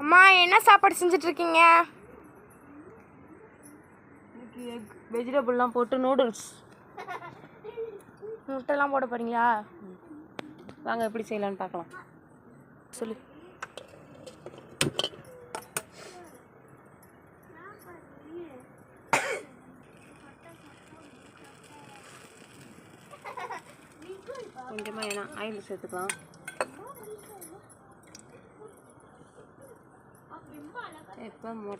அம்மா என்ன சாப்பாடு செஞ்சுட்டு இருக்கீங்க இன்னைக்கு எக் வெஜிடபிள்லாம் போட்டு நூடுல்ஸ். முட்டைலாம் போட போறீங்களா? வாங்க எப்படி செய்யலாம்னு பார்க்கலாம். சொல்லு. கொஞ்சமாக ஏன்னா ஆயில் சேர்த்துக்கலாம். இப்போ மு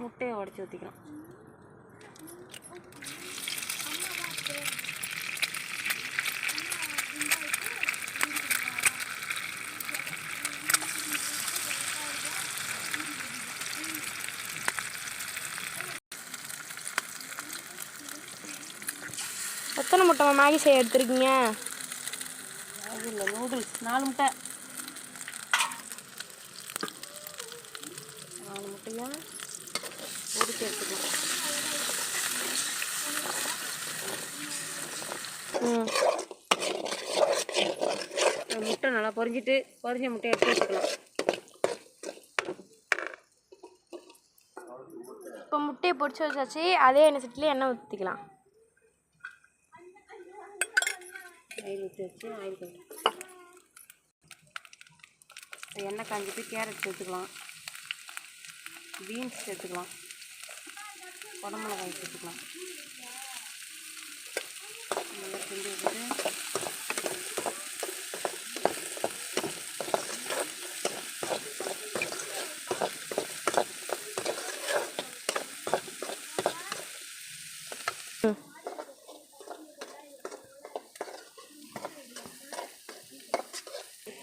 முட்டையை உடச்சி ஊற்றிக்கலாம் எத்தனை முட்டை மேகி செய்ய எடுத்துருக்கீங்க? இல்லை நூடுல்ஸ். நாலு முட்டை நாலு முட்டையாக உரிச்சு எடுத்துக்கலாம் முட்டை நல்லா பொறிஞ்சிட்டு பொறிஞ்ச முட்டையை எடுத்து வச்சுக்கலாம். இப்போ முட்டையை பொரிச்சு வச்சாச்சு அதே எண்ணெய் சட்டிலே எண்ணெய் ஊற்றிக்கலாம் ஆயில் ஊற்றி வச்சு ஆயில் எண்ணெய் காஞ்சிட்டு கேரட் சேர்த்துக்கலாம். பீன்ஸ் சேர்த்துக்கலாம் குடமிளகாய் சேர்த்துக்கலாம் நல்லா கிண்டி விட்டுட்டு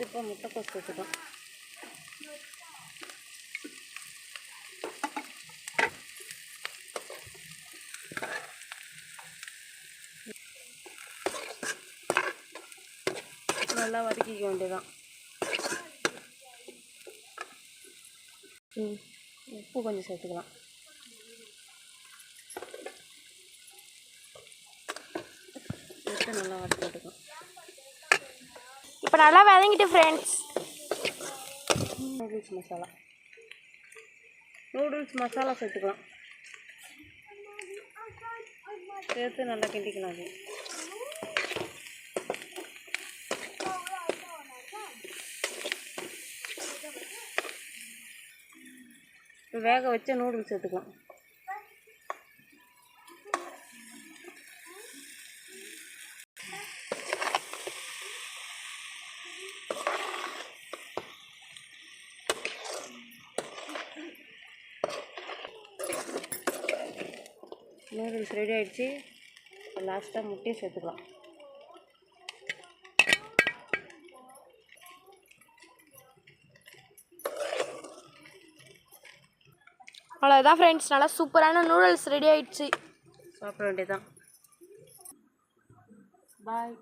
இப்போ முட்டைக்கோஸ் சேர்த்துக்கலாம் நல்லா வதக்கிக்க வேண்டியதான் உப்பு கொஞ்சம் சேர்த்துக்கலாம். சேர்த்து நல்லா வதக்கி விட்டுக்கலாம் இப்போ நல்லா வதங்கிட்டு friends noodles masala noodles masala சேர்த்துக்கலாம். சேர்த்து நல்லா கிண்டிக்கலாம் அது. வேக வச்ச நூடுல்ஸ் எடுத்துக்கலாம். நூடுல்ஸ் ரெடி ஆகிடுச்சி லாஸ்ட்டாக முட்டையை சேர்த்துக்கலாம். அவ்வளோதான் ஃப்ரெண்ட்ஸ் நல்லா சூப்பரான நூடுல்ஸ் ரெடி ஆயிடுச்சு. சாப்பிட வேண்டியதான் பாய்